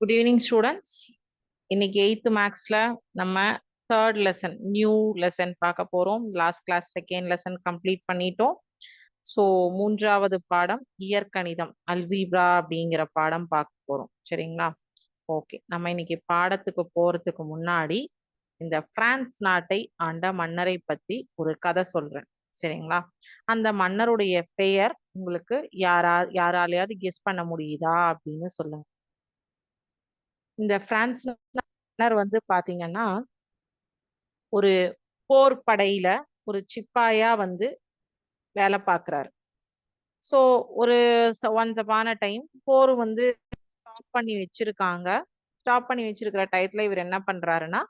Good evening students இன்னைக்கு eighth மேக்ஸ்ல நம்ம தேர்ட் லெசன் நியூ லெசன் பார்க்க போறோம். Last class second lesson complete பண்ணிட்டோம். ஸோ மூன்றாவது பாடம் இயற்கணிதம் அல்ஜீப்ரா அப்படிங்கிற பாடம் பார்க்க போறோம். சரிங்களா? ஓகே நம்ம இன்னைக்கு பாடத்துக்கு போறதுக்கு முன்னாடி இந்த பிரான்ஸ் நாட்டை ஆண்ட மன்னரை பத்தி ஒரு கதை சொல்றேன். சரிங்களா? அந்த மன்னருடைய பெயர் உங்களுக்கு யாரா யாராலையாவது கெஸ் பண்ண முடியுதா அப்படின்னு சொல்லுங்க. இந்த பிரான்ஸ் வந்து பாத்தீங்கன்னா ஒரு போர் படையில ஒரு சிப்பாயா வந்து வேலை பார்க்குறாரு ஸோ ஒரு ஒன்ஸ் அப்பான டைம் போர் வந்து ஸ்டாப் பண்ணி வச்சிருக்காங்க. ஸ்டாப் பண்ணி வச்சிருக்கிற டயத்துல இவர் என்ன பண்றாருன்னா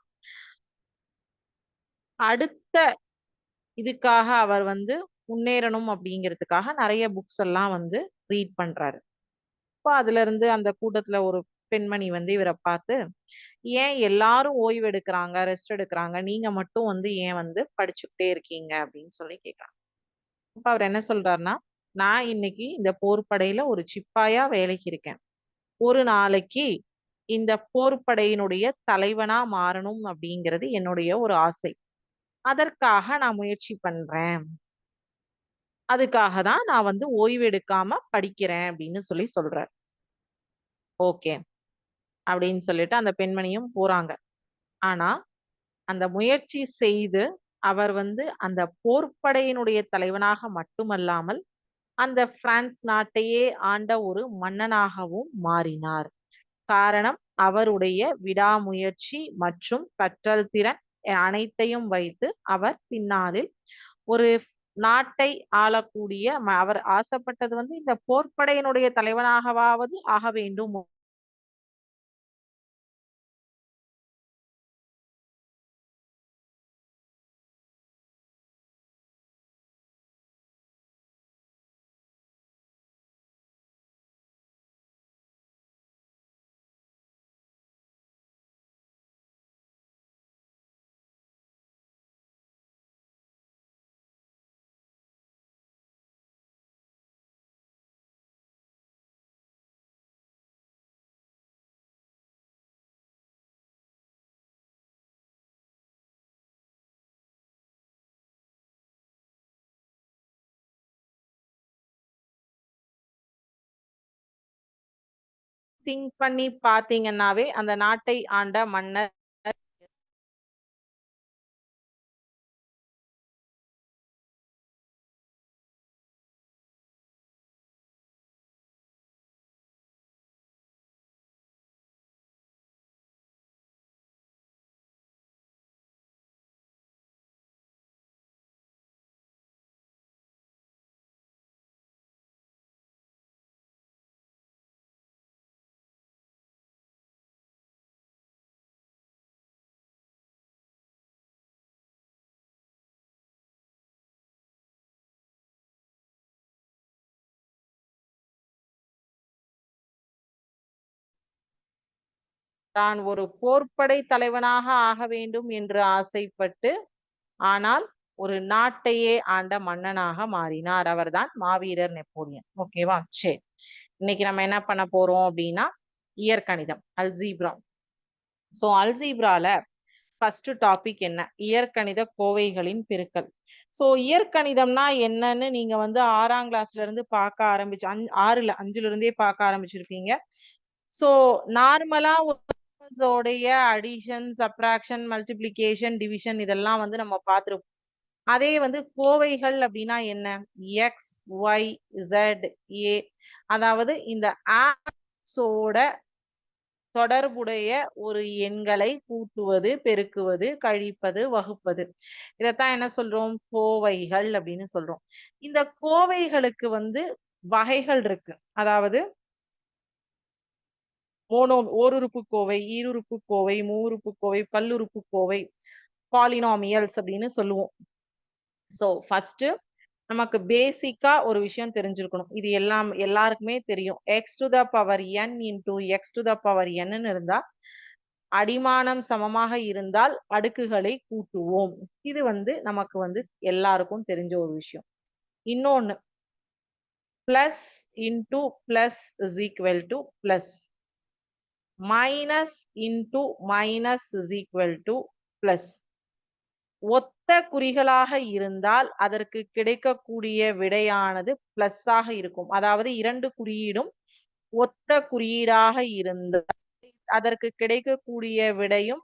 அடுத்த இதுக்காக அவர் வந்து முன்னேறணும் அப்படிங்கிறதுக்காக நிறைய புக்ஸ் எல்லாம் வந்து ரீட் பண்றாரு. இப்போ அதுல இருந்து அந்த கூட்டத்துல ஒரு பெண்மணி வந்து இவரை பார்த்து ஏன் எல்லாரும் ஓய்வு எடுக்கிறாங்க ரெஸ்ட் எடுக்கிறாங்க? நீங்க மட்டும் வந்து ஏன் வந்து படிச்சுக்கிட்டே இருக்கீங்க? அப்படின்னு சொல்லி கேட்குறாங்க அப்ப அவர் என்ன சொல்றாருன்னா நான் இன்னைக்கு இந்த போர்ப்படையில ஒரு சிப்பாயா வேலைக்கு இருக்கேன். ஒரு நாளைக்கு இந்த போர்ப்படையினுடைய தலைவனா மாறணும் அப்படிங்கிறது என்னுடைய ஒரு ஆசை. அதற்காக நான் முயற்சி பண்றேன். அதுக்காக தான் நான் வந்து ஓய்வு எடுக்காம படிக்கிறேன் அப்படின்னு சொல்லி சொல்றார். ஓகே. அப்படின்னு சொல்லிட்டு அந்த பெண்மணியும் போறாங்க. ஆனா அந்த முயற்சி செய்து அவர் வந்து அந்த போர்ப்படையினுடைய தலைவனாக மட்டுமல்லாமல் அந்த பிரான்ஸ் நாட்டையே ஆண்ட ஒரு மன்னனாகவும் மாறினார். காரணம் அவருடைய விடாமுயற்சி மற்றும் கற்றல் திறன் அனைத்தையும் வைத்து அவர் பின்னாளில் ஒரு நாட்டை ஆளக்கூடிய அவர் ஆசைப்பட்டது வந்து இந்த போர்ப்படையினுடைய தலைவனாகவாவது ஆக வேண்டும் திங்க் பண்ணி பாத்தீங்கன்னாவே அந்த நாட்டை ஆண்ட மன்னர் தான் ஒரு போர்ப்படை தலைவனாக ஆக வேண்டும் என்று ஆசைப்பட்டு ஆனால் ஒரு நாட்டையே ஆண்ட மன்னனாக மாறினார். அவர்தான் மாவீரர் நெப்போலியன். ஓகேவா? சரி. இன்னைக்கு நம்ம என்ன பண்ண போறோம் அப்படின்னா இயற்கணிதம் அல்ஜீப்ரா. ஸோ அல்ஜீப்ரால ஃபர்ஸ்ட் டாபிக் என்ன? இயற்கணித கோவைகளின் பெருக்கல். ஸோ இயற்கணிதம்னா என்னன்னு நீங்க வந்து ஆறாம் கிளாஸ்ல இருந்து பார்க்க ஆரம்பிச்சு அஞ்சு ஆறுல அஞ்சுல இருந்தே பார்க்க ஆரம்பிச்சிருப்பீங்க. ஸோ நார்மலா உடைய அடிஷன் சப்ராக்ஷன் மல்டிப்ளிகேஷன் டிவிஷன் இதெல்லாம் வந்து நம்ம பார்த்துருப்போம். அதே வந்து கோவைகள் அப்படின்னா என்ன? எக்ஸ் ஒய் ஜெட் ஏ அதாவது இந்த ஆப்ஸோட தொடர்புடைய ஒரு எண்களை கூட்டுவது பெருக்குவது கழிப்பது வகுப்பது. இதைத்தான் என்ன சொல்றோம்? கோவைகள் அப்படின்னு சொல்றோம். இந்த கோவைகளுக்கு வந்து வகைகள் இருக்கு. அதாவது மோனோ ஓருறுப்பு கோவை ஈருறுப்பு கோவை மூருப்பு கோவை பல்லுறுப்பு கோவை பாலினாமியல்ஸ் அப்படின்னு சொல்லுவோம். ஸோ ஃபர்ஸ்ட் நமக்கு பேசிக்கா ஒரு விஷயம் தெரிஞ்சிருக்கணும். இது எல்லாம் எல்லாருக்குமே தெரியும். X to the power N into X to the power N இருந்தா அடிமானம் சமமாக இருந்தால் அடுக்குகளை கூட்டுவோம். இது வந்து நமக்கு வந்து எல்லாருக்கும் தெரிஞ்ச ஒரு விஷயம். இன்னொன்னு plus into plus is equal to plus minus into minus is equal to plus ஒத்த குறிகளாக இருந்தால் அதற்கு கிடைக்கக்கூடிய விடையானது பிளஸ் ஆக இருக்கும். அதாவது இரண்டு குறியீடும் ஒத்த குறியீடாக இருந்தால் அதற்கு கிடைக்கக்கூடிய விடையும்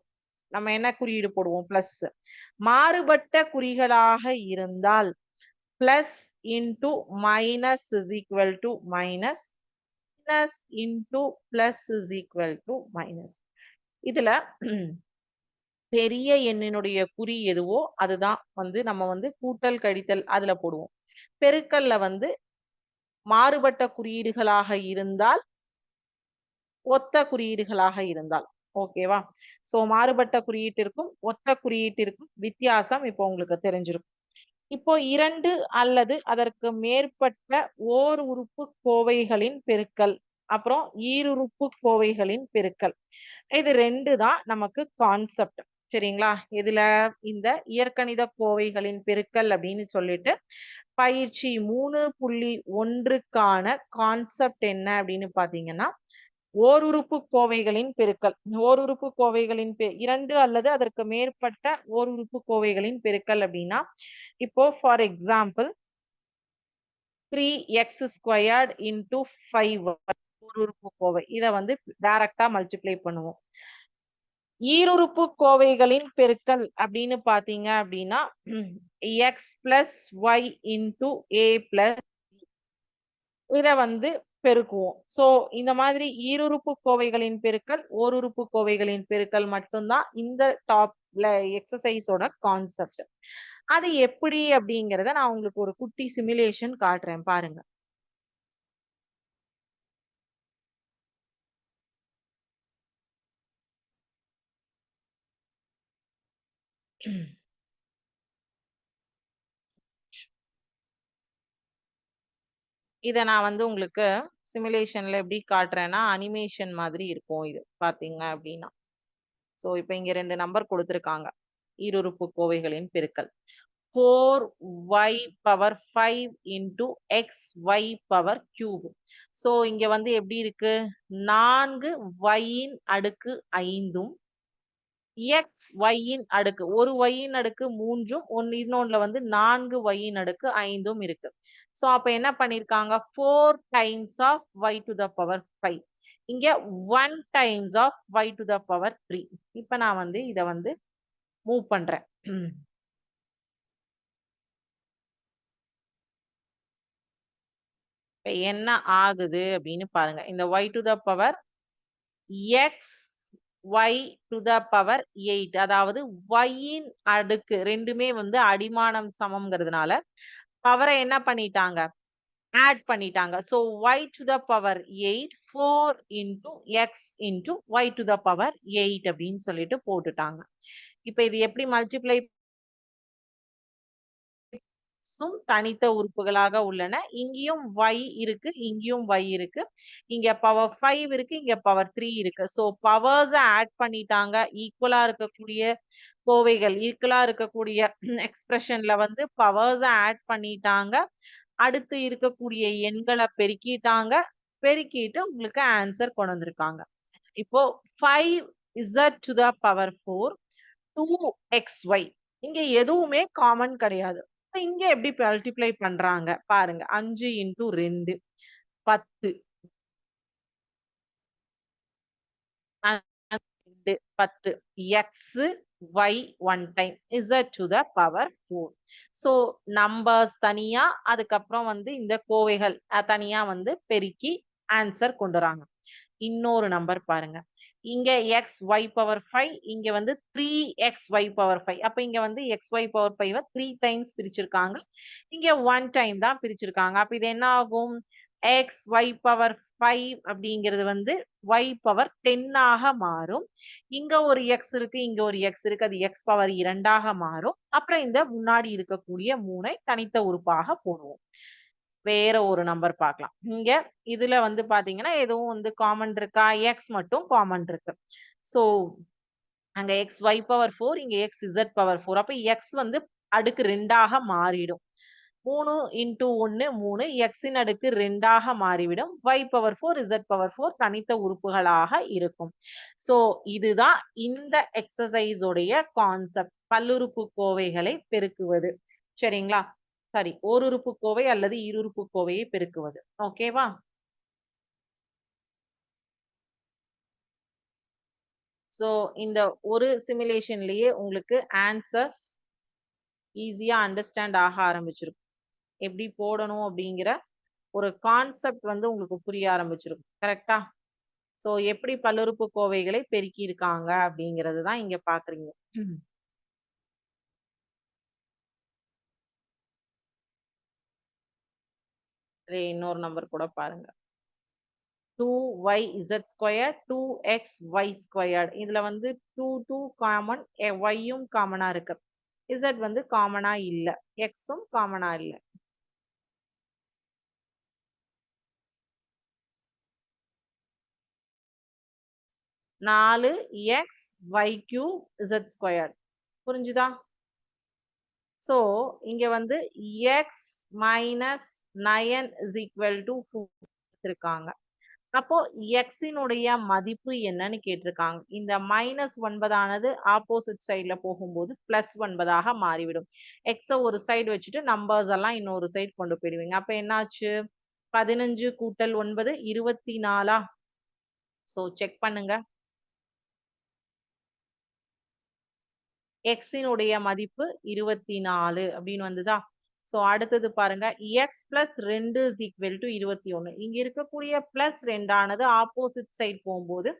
நம்ம என்ன குறியீடு போடுவோம்? பிளஸ் மாறுபட்ட குறிகளாக இருந்தால் plus into minus is equal to minus minus into plus is equal to minus இதுல பெரிய எண்ணினுடைய குறி எதுவோ அதுதான் வந்து நம்ம வந்து கூட்டல் கழித்தல் அதுல போடுவோம். பெருக்கல்ல வந்து மாறுபட்ட குறியீடுகளாக இருந்தால் ஒத்த குறியீடுகளாக இருந்தால். ஓகேவா சோ மாறுபட்ட குறியீட்டிற்கும் ஒத்த குறியீட்டிற்கும் வித்தியாசம் இப்போ உங்களுக்கு தெரிஞ்சிருக்கும். இப்போ இரண்டு அல்லது அதற்கு மேற்பட்ட ஓர் உறுப்பு கோவைகளின் பெருக்கல் அப்புறம் ஈருறுப்பு கோவைகளின் பெருக்கல். இது ரெண்டு தான் நமக்கு கான்செப்ட் சரிங்களா? இதுல இந்த இயற்கணித கோவைகளின் பெருக்கல் அப்படின்னு சொல்லிட்டு பயிற்சி மூணு புள்ளி ஒன்றுக்கான கான்செப்ட் என்ன அப்படின்னு பாத்தீங்கன்னா ஓருறுப்பு கோவைகளின் பெருக்கல். ஓருறுப்பு கோவைகளின் பெ இரண்டு அல்லது அதற்கு மேற்பட்ட ஓருறுப்பு கோவைகளின் பெருக்கல் அப்படின்னா இப்போ for example three X squared into five ஓருறுப்பு கோவை. இதை வந்து டைரக்டா மல்டிப்ளை பண்ணுவோம். ஈருறுப்பு கோவைகளின் பெருக்கல் அப்படின்னு பாத்தீங்க அப்படின்னா X plus Y into A plus இதை வந்து பெருக்குவோம். சோ இந்த மாதிரி ஈருறுப்பு கோவைகளின் பெருக்கல் ஓருறுப்பு கோவைகளின் பெருக்கல் மட்டும்தான் இந்த டாப்ல எக்ஸசைஸோட கான்செப்ட் அது எப்படி அப்படிங்கறத நான் உங்களுக்கு ஒரு குட்டி சிமுலேஷன் காட்டுறேன் பாருங்க. இத நான் வந்து உங்களுக்கு சிமுலேஷன்ல எப்படி காட்டுறேன்னா அனிமேஷன் மாதிரி இருக்கும் இது பாத்தீங்க அப்படின்னா. சோ இப்போ இங்க ரெண்டு நம்பர் கொடுத்துருக்காங்க. ஈருறுப்பு கோவைகளின் பெருக்கல். Four Y power five into X Y power cube so இங்க வந்து எப்படி இருக்கு? நான்கு ஒயின் அடுக்கு ஐந்தும் எக்ஸ் ஒய்யின் அடுக்கு. ஒரு ஒய்யின் அடுக்கு மூன்றும் ஒன்னு இன்னொன்னுல வந்து நான்கு ஒய்யின் அடுக்கு ஐந்தும் இருக்கு. ஸோ அப்ப என்ன பண்ணிருக்காங்க? Four times of Y to the power five இங்க one times of Y to the power three இப்ப நான் வந்து இத வந்து மூவ் பண்றேன். என்ன ஆகுது அப்படின்னு பாருங்க. இந்த Y to the power X Y to the power eight அதாவது ஒய்யின் அடுக்கு ரெண்டுமே வந்து அடிமானம் சமம்ங்கிறதுனால பவரை என்ன பண்ணிட்டாங்க? ஆட் பண்ணிட்டாங்க. So Y to the power eight four into X into Y to the power eight அப்படின்னு சொல்லிட்டு போட்டுட்டாங்க. இப்போ இது எப்படி மல்டிப்ளை சும் தனித்த உறுப்புகளாக உள்ளன. இங்கேயும் ஒய் இருக்கு இங்கேயும் ஒய் இருக்கு. இங்க பவர் ஃபைவ் இருக்கு இங்க பவர் த்ரீ இருக்கு. ஸோ பவர்ஸ் ஆட் பண்ணிட்டாங்க. ஈக்குவலா இருக்கக்கூடிய கோவைகள் ஈக்குவலா இருக்கக்கூடிய எக்ஸ்பிரஷன்ல வந்து பவர்ஸ் ஆட் பண்ணிட்டாங்க. அடுத்து இருக்கக்கூடிய எண்களை பெருக்கிட்டாங்க. பெருக்கிட்டு உங்களுக்கு ஆன்சர் கொண்டு வந்திருக்காங்க. இப்போ five Z to the power four two X Y இங்க எதுவுமே காமன் கிடையாது. இங்க எப்படி மல்டிப்ளை பண்றாங்க? பாருங்க. அஞ்சு இன்டூ ரெண்டு. பத்து. ரெண்டு பத்து. X Y one time Z to the power four so numbers தனியா அதுக்கப்புறம் வந்து இந்த கோவைகள் தனியா வந்து பெருக்கி ஆன்சர் கொண்டு வராங்க. இன்னொரு நம்பர் பாருங்க. இங்க எக்ஸ் ஒய் பவர் ஃபைவ் இங்க வந்து three X Y power five அப்ப இங்க வந்து X Y power five three times பிரிச்சிருக்காங்க. இங்க ஒன் டைம் தான் பிரிச்சிருக்காங்க. அப்ப இது என்ன ஆகும்? எக்ஸ் ஒய் பவர் ஃபைவ் அப்படிங்கிறது வந்து ஒய் பவர் டென்னாக மாறும். இங்க ஒரு எக்ஸ் இருக்கு இங்க ஒரு எக்ஸ் இருக்கு. அது எக்ஸ் பவர் இரண்டாக மாறும். அப்புறம் இந்த முன்னாடி இருக்கக்கூடிய மூனை தனித்த உறுப்பாக போடுவோம். வேற ஒரு நம்பர் பார்க்கலாம். இங்க இதுல வந்து பாத்தீங்கன்னா எதுவும் வந்து காமன் இருக்கா? எக்ஸ் மட்டும் காமன் இருக்கு. ஸோ அங்க எக்ஸ் ஒய் பவர் ஃபோர் இங்க எக்ஸ் இசட் பவர் ஃபோர் அப்ப எக்ஸ் வந்து அடுக்கு ரெண்டாக மாறிடும். மூணு இன்டூ ஒன்னு மூணு எக்ஸின் அடுக்கு ரெண்டாக மாறிவிடும். Y power four Z power four தனித்த உறுப்புகளாக இருக்கும். ஸோ இதுதான் இந்த எக்ஸசைஸோடைய கான்செப்ட் பல்லுறுப்பு கோவைகளை பெருக்குவது. சரிங்களா? சாரி ஓருறுப்பு கோவை அல்லது இருறுப்பு கோவையை பெருக்குவது. ஓகேவா சோ இந்த ஒரு சிமுலேஷன்லயே உங்களுக்கு ஆன்சர்ஸ் ஈஸியா அண்டர்ஸ்டாண்ட் ஆக ஆரம்பிச்சிருக்கும் எப்படி போடணும் அப்படிங்கிற ஒரு கான்செப்ட் வந்து உங்களுக்கு புரிய ஆரம்பிச்சிருக்கும் கரெக்டா சோ எப்படி பல்லுறுப்பு கோவைகளை பெருக்கி இருக்காங்க அப்படிங்கிறது தான் இங்க பாக்குறீங்க. இன்னொரு நம்பர் கூட பாருங்க. Two Y Z square two X Y squared இதுல வந்து டூ டூ காமன் ஒய்யும் காமனா இருக்கு. இசட் வந்து காமனா இல்ல. எக்ஸும் காமனா இல்ல. நாலு X Y Q Z square புரிஞ்சுதா? ஸோ இங்கே வந்து X minus nine is equal to இருக்காங்க அப்போ எக்ஸினுடைய மதிப்பு என்னன்னு கேட்டிருக்காங்க. இந்த மைனஸ் ஒன்பதானது ஆப்போசிட் சைட்ல போகும்போது பிளஸ் ஒன்பதாக மாறிவிடும். எக்ஸை ஒரு சைடு வச்சுட்டு நம்பர்ஸ் எல்லாம் இன்னொரு சைடு கொண்டு போயிடுவீங்க. அப்ப என்னாச்சு? பதினஞ்சு கூட்டல் ஒன்பது இருபத்தி நாலா? ஸோ செக் பண்ணுங்க. எக்ஸினுடைய மதிப்பு இருபத்தி நாலு அப்படின்னு வந்துதா? ஸோ அடுத்தது பாருங்க. எக்ஸ் பிளஸ் ரெண்டு இஸ் ஈக்குவல் டு இருபத்தி ஒன்று இங்கே இருக்கக்கூடிய பிளஸ் ரெண்டானது ஆப்போசிட் சைட் போகும்போது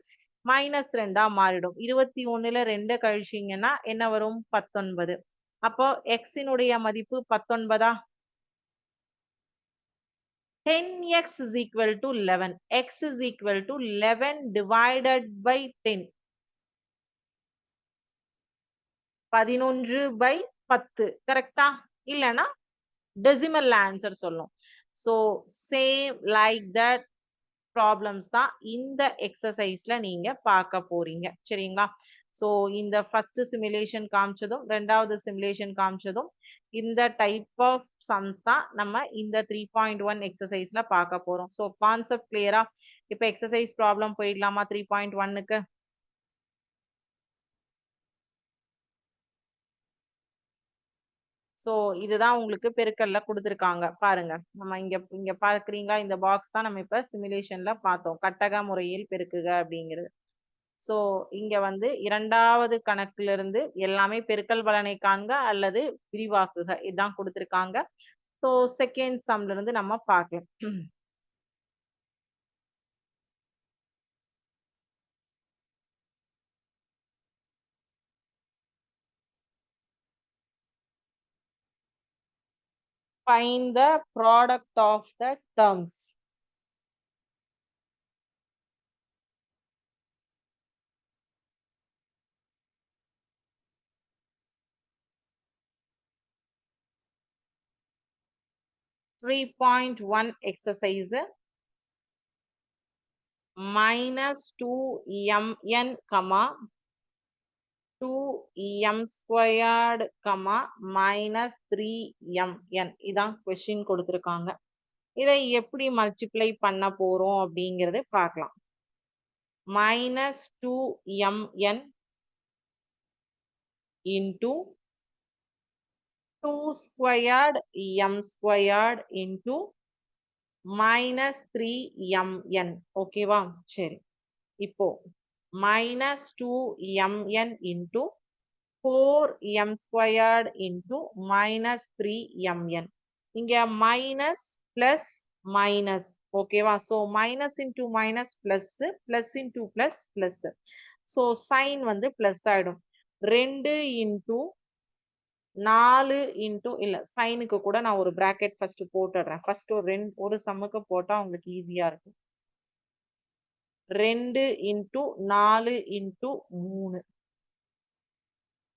மைனஸ் ரெண்டா மாறிடும். இருபத்தி ஒன்றில் ரெண்டை கழிச்சிங்கன்னா என்ன வரும்? பத்தொன்பது. அப்போ எக்ஸினுடைய மதிப்பு பத்தொன்பதா? Ten X is equal to eleven X is equal to eleven divided by ten பதினொன்று பை பத்து கரெக்டா இல்லைன்னா டெசிமல் ஆன்சர் சொல்லும். So same like that problems தான் இந்த எக்ஸசைஸ்ல நீங்க பார்க்க போறீங்க. சரிங்களா? ஸோ இந்த ஃபர்ஸ்ட் சிமுலேஷன் காமிச்சதும் ரெண்டாவது சிமுலேஷன் காமிச்சதும் இந்த டைப் ஆஃப் சம்ஸ் தான் நம்ம இந்த த்ரீ பாயிண்ட் ஒன் எக்ஸசைஸ்ல பார்க்க போறோம். ஸோ கான்செப்ட் கிளியரா இப்போ எக்ஸசைஸ் ப்ராப்ளம் போயிடலாமா த்ரீ பாயிண்ட் ஒன்னுக்கு ஸோ இதுதான் உங்களுக்கு பெருக்கல்ல கொடுத்துருக்காங்க. பாருங்க. நம்ம இங்க இங்க பாக்குறீங்களா இந்த பாக்ஸ் தான் நம்ம இப்ப சிமுலேஷன்ல பார்த்தோம். கட்டக முறையில் பெருக்குக அப்படிங்கிறது. ஸோ இங்க வந்து இரண்டாவது கணக்குல இருந்து எல்லாமே பெருக்கல் பலனை காண்க அல்லது விரிவாக்குக. இதுதான் கொடுத்துருக்காங்க. ஸோ செகண்ட் சம்ல இருந்து நம்ம பார்க்கலாம். Find the product of the terms. Three point one exercise minus two mn comma two M squared comma minus three M N இதான் கொஷின் கொடுத்துருக்காங்க. இதை எப்படி மல்டிப்ளை பண்ண போறோம் அப்படிங்கிறது பார்க்கலாம். Minus two M N into two squared M squared into minus three M N ஓகேவா சரி. இப்போ minus 2mn into 4m squared into minus 3mn. இங்க minus plus minus ஓகேவா so minus into minus plus plus into plus plus so sin வந்து plus ஆயிடும் ரெண்டு into நாலு into இல்ல சைனுக்கு கூட நான் ஒரு பிராக்கெட் ஃபர்ஸ்ட் போட்டுடுறேன் ஃபர்ஸ்ட் ஒரு ரெண்டு ஒரு சம்முக்கு போட்டா உங்களுக்கு ஈஸியா இருக்கும் ரெண்டு இன்டூ நாலு இன்டூ மூணு.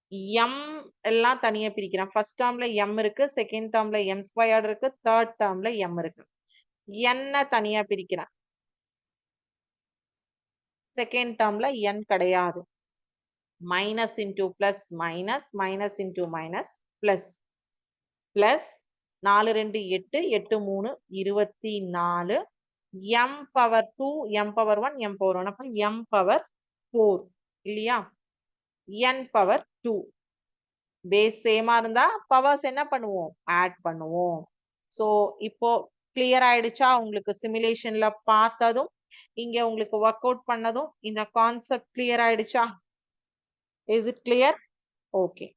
எம் எல்லாம் தனியா பிரிக்கிறேன். ஃபர்ஸ்ட் டேர்ம்ல எம் இருக்கு செகண்ட் டேர்ம்ல எம் ஸ்கொயர்டு இருக்கு தேர்ட் டேர்ம்ல எம் இருக்கு. என்ன தனியா பிரிக்கிறேன். செகண்ட் டேர்ம்ல என் கிடையாது. Minus into plus minus minus into minus plus plus நாலு ரெண்டு எட்டு எட்டு மூணு இருபத்தி நாலு M power two M power one M power one அப்போ எம் பவர் ஃபோர் இல்லையா? என் பவர் டூ பேஸ் சேமா இருந்தா பவர்ஸ் என்ன பண்ணுவோம்? ஆட் பண்ணுவோம். ஸோ இப்போ கிளியர் ஆயிடுச்சா? உங்களுக்கு சிமுலேஷன்ல பார்த்ததும் இங்க உங்களுக்கு ஒர்க் அவுட் பண்ணதும் இந்த கான்செப்ட் கிளியர் ஆயிடுச்சா? இஸ் இட் கிளியர் ஓகே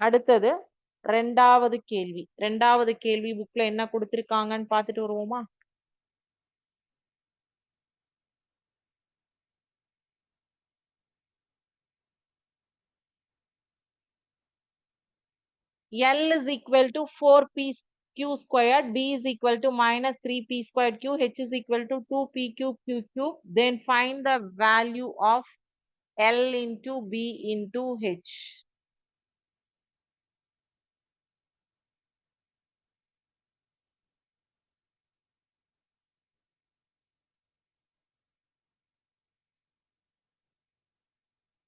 அடுத்தது ரெண்டாவது கேள்வி ரெண்டாவது கேள்வி புக்ல என்ன கொடுத்திருக்காங்கன்னு பார்த்துட்டு வருவோமா L is equal to 4p q squared, B is equal to minus 3p squared q, H is equal to 2p cube q cube. Then find the value of L into B into H.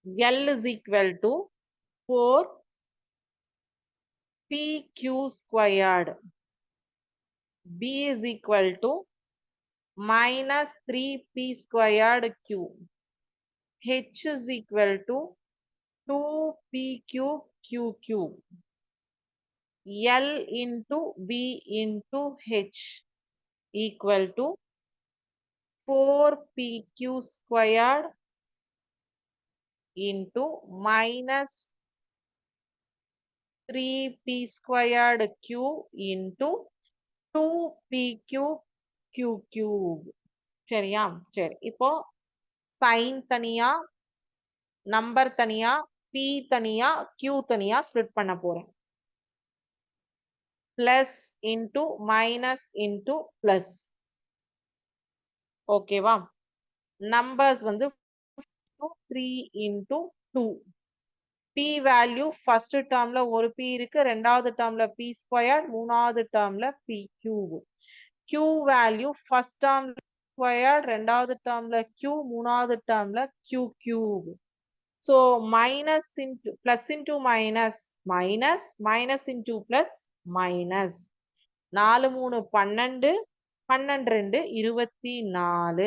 L is equal to 4 pq squared. B is equal to minus 3p squared q. H is equal to 2p cube. L into B into H equal to 4pq squared into minus 3p squared q into 2p cube q cube. சரியா? சரி. இப்போ sign தனியா number தனியா B தனியா q தனியா split பண்ண போறேன். Plus into minus into plus ஓகேவா நம்பர்ஸ் வந்து three into two P value first டேர்ம்ல ஒரு பி இருக்கு ரெண்டாவது டேர்ம்ல பி ஸ்கொயர் மூணாவது டேர்ம்ல P cube Q value first term square ரெண்டாவது டேர்ம்ல கியூ மூணாவது டேர்ம்ல Q cube so minus into plus into minus minus minus into plus minus நாலு மூணு பன்னெண்டு பன்னெண்டு ரெண்டு இருபத்தி நாலு.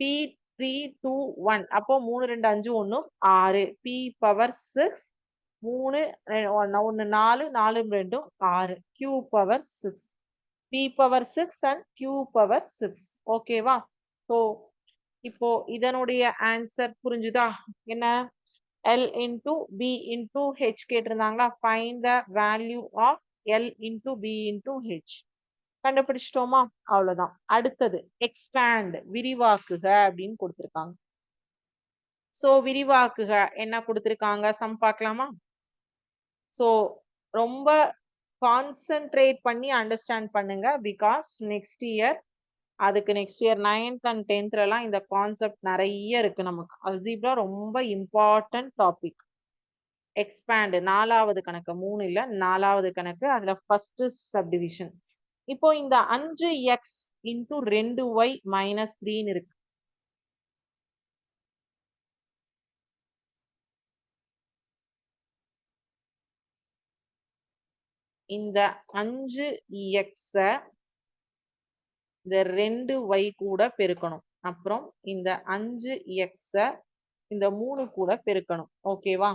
பி த்ரீ டூ ஒன் அப்போ மூணு ரெண்டு அஞ்சு ஒன்றும் ஆறு. பி பவர் சிக்ஸ் மூணு ஒன்று நாலு நாலு ரெண்டும் ஆறு. Q power six P power six and Q power six ஓகேவா ஸோ இப்போ இதனுடைய ஆன்சர் புரிஞ்சுதா? என்ன? L into P into H கேட்டிருந்தாங்களா? Find the value of L into P into H கண்டுபிடிச்சிட்டோமா? அவ்வளவுதான். அடுத்தது எக்ஸ்பேண்ட் விரிவாக்குக அப்படின்னு கொடுத்துருக்காங்க. சோ விரிவாக்குக என்ன கொடுத்துருக்காங்க? சம் பார்க்கலாமா? சோ ரொம்ப கான்சென்ட்ரேட் பண்ணி அண்டர்ஸ்டாண்ட் பண்ணுங்க. பிகாஸ் நெக்ஸ்ட் இயர் அதுக்கு நெக்ஸ்ட் இயர் நைன்த் அண்ட் டென்த்லலாம் இந்த கான்செப்ட் நிறைய இருக்கு நமக்கு. அல்ஜிப்ரா ரொம்ப இம்பார்ட்டன்ட் டாபிக் எக்ஸ்பேண்டு நாலாவது கணக்கு மூணு இல்லை நாலாவது கணக்கு அதில் ஃபர்ஸ்ட் சப்டிவிஷன் இப்போ இந்த அஞ்சு எக்ஸ் இன்டூ ரெண்டு ஒய் மைனஸ் த்ரீன்னு இருக்கு. இந்த அஞ்சு எக்ஸ இந்த ரெண்டு ஒய் கூட பெருக்கணும். அப்புறம் இந்த அஞ்சு எக்ஸ இந்த மூணு கூட பெருக்கணும். ஓகேவா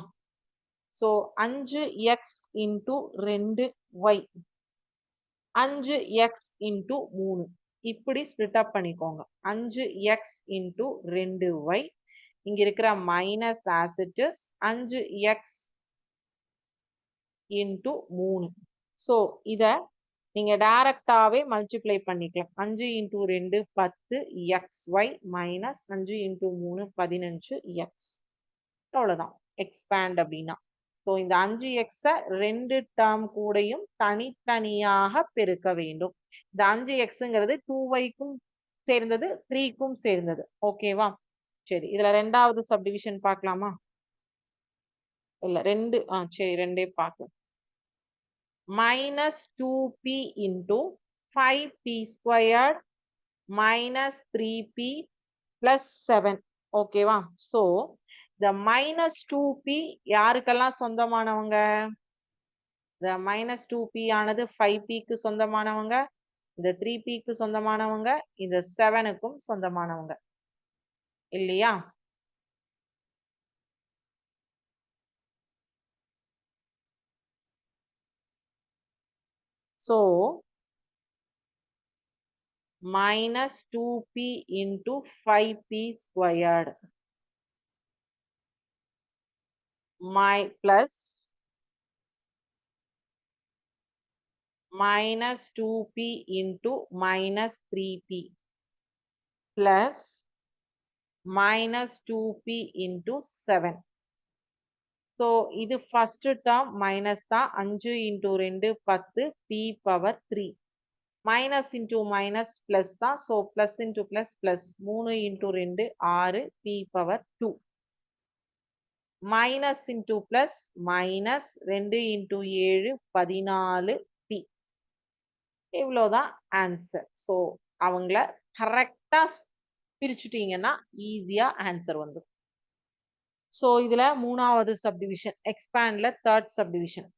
ஸோ அஞ்சு எக்ஸ் இன்டூ ரெண்டு ஒய் அஞ்சு எக்ஸ் இன்டூ மூணு. இப்படி ஸ்பிளிட் அப் பண்ணிக்கோங்க. அஞ்சு எக்ஸ் இன்டூ ரெண்டு ஒய் இங்க இருக்கிற மைனஸ் ஆசிட்டஸ் அஞ்சு எக்ஸ் இன்டூ மூணு. ஸோ இதை நீங்க டைரக்டாவே மல்டிப்ளை பண்ணிக்கலாம். அஞ்சு இன்டூ ரெண்டு பத்து எக்ஸ் ஒய் மைனஸ் அஞ்சு இன்டூ மூணு பதினஞ்சு எக்ஸ் அவ்வளோதான் எக்ஸ்பேண்ட் அப்படின்னா. ஸோ இந்த அஞ்சு எக்ஸை ரெண்டு டேர்ம் கூடயும் தனித்தனியாக பெருக்க வேண்டும். இந்த அஞ்சு எக்ஸுங்கிறது டூ ஒய்க்கும் சேர்ந்தது த்ரீக்கும் சேர்ந்தது. ஓகேவா சரி இதுல ரெண்டாவது சப்டிவிஷன் பார்க்கலாமா? இல்ல ரெண்டு ஆ சரி ரெண்டே பார்க்கலாம். Minus two P into five P squared minus three P plus seven ஓகேவா so the minus two P யாருக்கெல்லாம் சொந்தமானவங்க? The மைனஸ் டூ பி ஆனது ஃபைவ் பிக்கு சொந்தமானவங்க இந்த த்ரீ பிக்கு சொந்தமானவங்க இந்த செவனுக்கும் சொந்தமானவங்க. இல்லையா? So, minus 2p into 5p squared. My plus minus 2p into minus 3p plus minus 2p into 7 so இது ஃபஸ்ட்டு டேர்ம் மைனஸ் தான் அஞ்சு இன்டூ ரெண்டு பத்து P power three minus into minus plus தான் so plus into plus plus மூணு into ரெண்டு ஆறு P power two minus into plus minus ரெண்டு இன்டூ ஏழு பதினாலு பி இவ்வளோதான் ஆன்சர் ஸோ அவங்கள கரெக்டாக பிரிச்சுட்டீங்கன்னா ஈஸியாக ஆன்சர் வந்துடும் ஸோ இதில் மூணாவது subdivision எக்ஸ்பேண்டில் third subdivision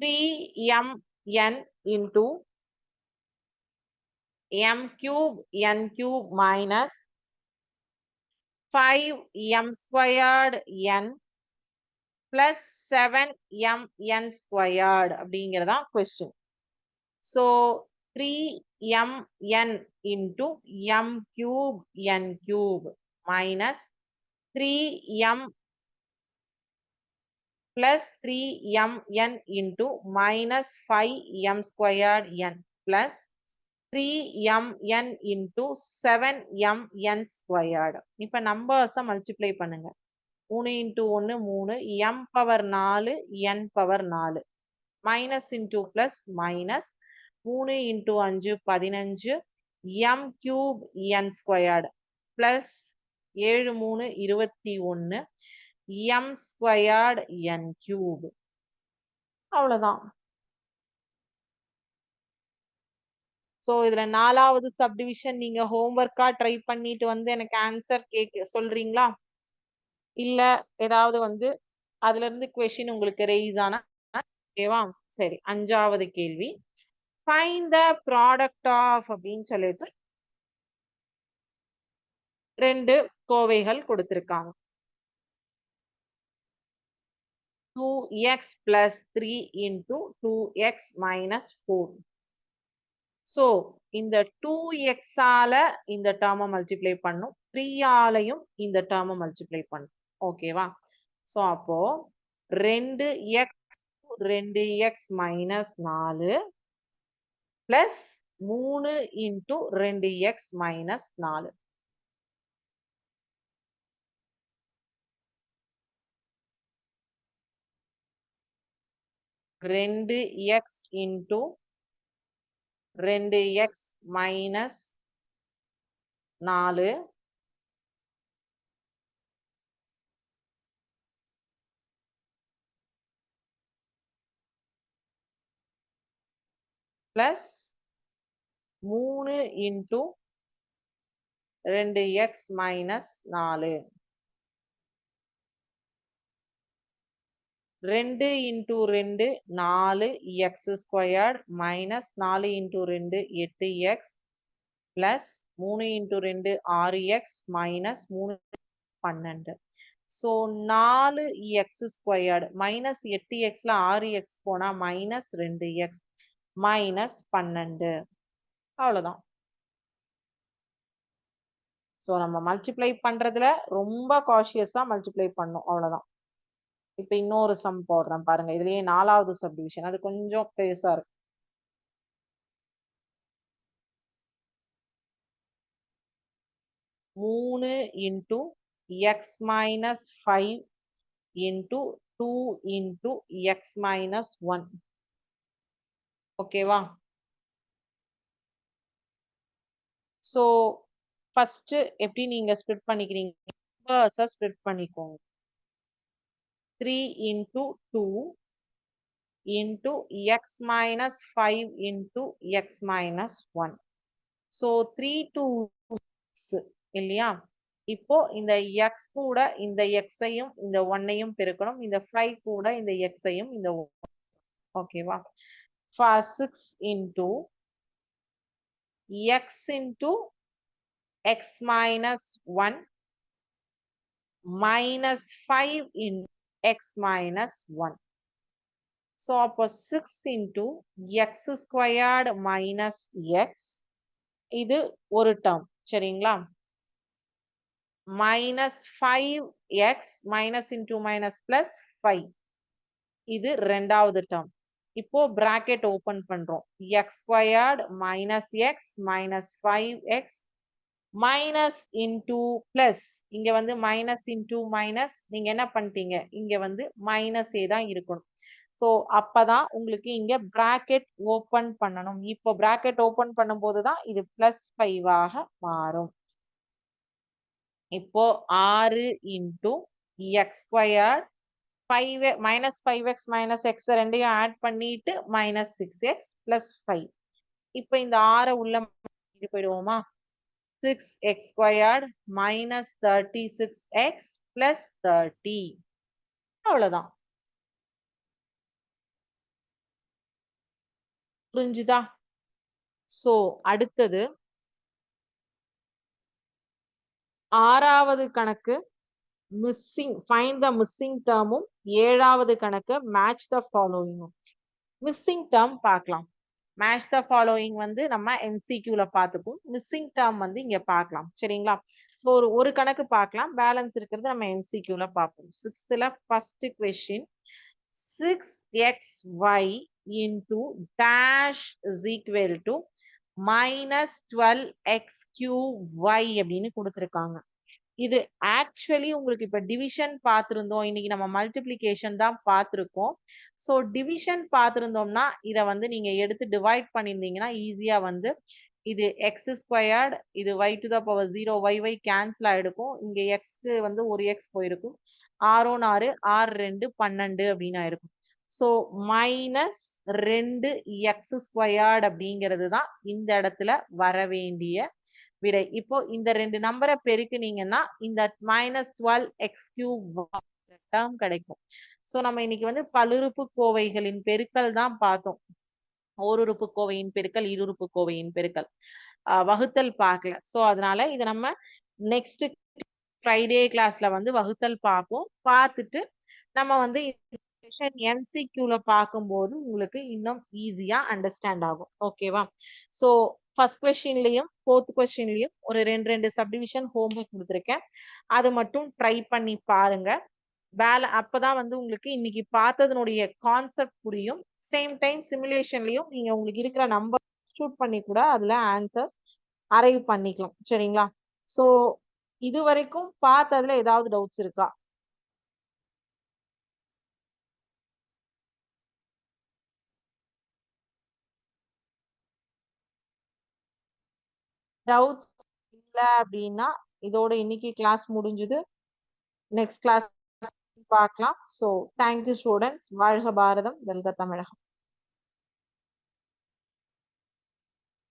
three M N into M cube N cube minus five M squared N plus seven M N squared அப்படிங்கிறதான் question So 3mn into m cube n cube minus 3m plus 3mn into minus 5m squared 3 M N into seven M N squared இப்போ நம்பர்ஸை multiply பண்ணுங்க. மூணு into ஒன்று மூணு. M power நாலு என் power நாலு. Minus into plus minus மூணு into அஞ்சு பதினஞ்சு. M cube N squared plus ஏழு மூணு இருபத்தி ஒன்று எம் ஸ்கொயர்டு என் கியூப் அவ்வளோதான் ஸோ இதுல நாலாவது சப்டிவிஷன் நீங்க ஹோம்ஒர்க்கா ட்ரை பண்ணிட்டு வந்து எனக்கு ஆன்சர் கேட்க சொல்றீங்களா? இல்ல ஏதாவது வந்து அதுல இருந்து கொஷின் உங்களுக்கு ரெய்ஸ் ஆனா ஓகேவா? சரி அஞ்சாவது கேள்வி. ஃபைன் த ப்ராடக்ட் ஆஃப் அப்படின்னு சொல்லிட்டு ரெண்டு கோவைகள் கொடுத்திருக்காங்க. Two X plus three into two X minus four so இந்த டூ எக்ஸால இந்த டேர்மை மல்டிப்ளை பண்ணும். த்ரீயாலையும் இந்த டேர்மை மல்டிப்ளை பண்ணும். ஓகேவா ஸோ அப்போ ரெண்டு எக்ஸ் ரெண்டு எக்ஸ் மைனஸ் நாலு பிளஸ் மூணு இன்டூ ரெண்டு எக்ஸ் மைனஸ் நாலு. ரெண்டு எக்ஸ் இன்டூ ரெண்டு எக்ஸ் மைனஸ் நாலு. பிளஸ் மூணு இன்ட்டு ரெண்டு எக்ஸ் மைனஸ் நாலு. ரெண்டு இன்ட்டு ரெண்டு நாலு எக்ஸ் ஸ்கொயர்ட் மைனஸ் நாலு இன்டூ ரெண்டு எட்டு எக்ஸ் பிளஸ் மூணு இன்ட்டு ரெண்டு ஆறு எக்ஸ் மைனஸ் மூணு பன்னெண்டு. ஸோ நாலு எக்ஸ் ஸ்கொயர்டு மைனஸ் எட்டு எக்ஸில் ஆறு எக்ஸ் போனால் மைனஸ் ரெண்டு எக்ஸ் மைனஸ் பன்னெண்டு. அவ்வளோதான் ஸோ நம்ம மல்டிப்ளை பண்ணுறதுல ரொம்ப காஷியஸாக மல்டிப்ளை பண்ணும் அவ்வளோதான் இப்போ இன்னொரு சம் போடுறேன் பாருங்க. இதுலயே நாலாவது சப்டிவிஷன் அது கொஞ்சம் பெருசா இருக்கு. மூணு into X minus five into two into X minus one ஓகேவா ஸோ ஃபர்ஸ்ட் எப்படி நீங்க ஸ்ப்ளிட் பண்ணிக்கிறீங்க? நம்பர்ஸை ஸ்ப்ளிட் பண்ணிக்கோங்க. Three into two into x minus 5 into x minus 1. So 3 to 6 இல்லையா? இப்போ இந்த x கூட இந்த x ஐயும் இந்த 1 ஐயும் பெருக்கணும். இந்த 5 கூட இந்த x ஐயும் இந்த ஓகேவா for 6 into x into x minus 1 minus 5 in x minus 1 So, அப்போ 6 into x squared minus x இது ஒரு term சரிங்களா minus 5x minus into minus plus 5 இது ரெண்டாவது term இப்போ bracket open பண்றோம் x squared minus x minus 5x minus into plus இங்க வந்து மைனஸ் இன்டூ மைனஸ் நீங்க என்ன பண்ணிட்டீங்க? இங்க வந்து மைனஸே தான் இருக்கணும். ஸோ அப்பதான் உங்களுக்கு இங்க பிராக்கெட் ஓபன் பண்ணணும். இப்போ பிராக்கெட் ஓபன் பண்ணும்போது தான் இது பிளஸ் ஃபைவ் ஆக மாறும். இப்போ ஆறு into X square five minus five X minus X ரெண்டையும் ஆட் பண்ணிட்டு minus six X plus five இப்போ இந்த ஆறை உள்ள போயிடுவோமா? Six X minus minus thirty six X thirty அவ்வளவுதான். புரிஞ்சுதா? சோ அடுத்தது. ஆறாவது கணக்கு மிஸ்ஸிங் ஃபைண்ட் த மிஸ்ஸிங் டேர்மும் ஏழாவது கணக்கு மேட்ச் த ஃபாலோயிங்கும் மிஸ்ஸிங் டேர்ம் பார்க்கலாம். மேட்ச் த ஃபாலோயிங் வந்து நம்ம எம்சிக்யூல பார்த்துப்போம். மிஸ்ஸிங் டேர்ம் வந்து இங்க பார்க்கலாம். சரிங்களா? ஸோ ஒரு ஒரு கணக்கு பார்க்கலாம். பேலன்ஸ் இருக்கிறது நம்ம எம்சிக்யூல பார்ப்போம். சிக்ஸ்த்ல first question six X Y into dash is equal to minus twelve X Q Y அப்படின்னு கொடுத்துருக்காங்க. இது ஆக்சுவலி உங்களுக்கு இப்ப டிவிஷன் பார்த்திருந்தோம். இன்னைக்கு நம்ம மல்டிப்ளிகேஷன் தான் பார்த்திருக்கோம். ஸோ டிவிஷன் பார்த்திருந்தோம்னா இதை வந்து நீங்க எடுத்து டிவைட் பண்ணியிருந்தீங்கன்னா ஈஸியா வந்து இது எக்ஸ் ஸ்கொயர்ட் இது Y to the power zero Y Y cancel ஆயிடுக்கும் இங்க எக்ஸ்க்கு வந்து ஒரு எக்ஸ் போயிருக்கும். ஆறோன் ஆறு ஆறு ரெண்டு பன்னெண்டு அப்படின்னு ஆயிருக்கும் ஸோ மைனஸ் ரெண்டு எக்ஸ் ஸ்கொயர்டு அப்படிங்கிறது தான் இந்த இடத்துல வர வேண்டிய விடை இப்போ இந்த ரெண்டு நம்பரை பெருக்குனீங்கன்னா இந்த minus twelve X cube term கிடைக்கும். ஸோ நம்ம இன்னைக்கு வந்து பல்லுறுப்பு கோவைகளின் பெருக்கல் தான் பார்த்தோம். ஓருறுப்பு கோவையின் பெருக்கல் இருறுப்பு கோவையின் பெருக்கல். வகுத்தல் பார்க்கல. ஸோ அதனால இதை நம்ம நெக்ஸ்ட் ஃப்ரைடே கிளாஸ்ல வந்து வகுத்தல் பார்ப்போம். பார்த்துட்டு நம்ம வந்து செஷன் எம்சிக்யூல பார்க்கும்போது உங்களுக்கு இன்னும் ஈஸியா அண்டர்ஸ்டாண்ட் ஆகும். ஓகேவா ஸோ ஃபர்ஸ்ட் கொஸ்டின்லயும் ஃபோர்த் கொஸ்டின்லயும் ஒரு ரெண்டு ரெண்டு சப்டிவிஷன் ஹோம்ஒர்க் கொடுத்துருக்கேன். அது மட்டும் ட்ரை பண்ணி பாருங்க. வேலை அப்பதான் வந்து உங்களுக்கு இன்னைக்கு பார்த்ததனுடைய கான்செப்ட் புரியும். சேம் டைம் சிமுலேஷன்லயும் நீங்க உங்களுக்கு இருக்கிற நம்பர் ஷூட் பண்ணி கூட அதுல ஆன்சர்ஸ் அரைவ் பண்ணிக்கலாம். சரிங்களா? ஸோ இது வரைக்கும் பார்த்ததுல ஏதாவது டவுட்ஸ் இருக்கா? டவுட்ஸ் இல்லை அப்படின்னா இதோட இன்னைக்கு கிளாஸ் முடிஞ்சுது. நெக்ஸ்ட் கிளாஸ் பார்க்கலாம். ஸோ தேங்க்யூ ஸ்டூடெண்ட்ஸ் வாழ்க பாரதம். வெல்க தமிழகம்.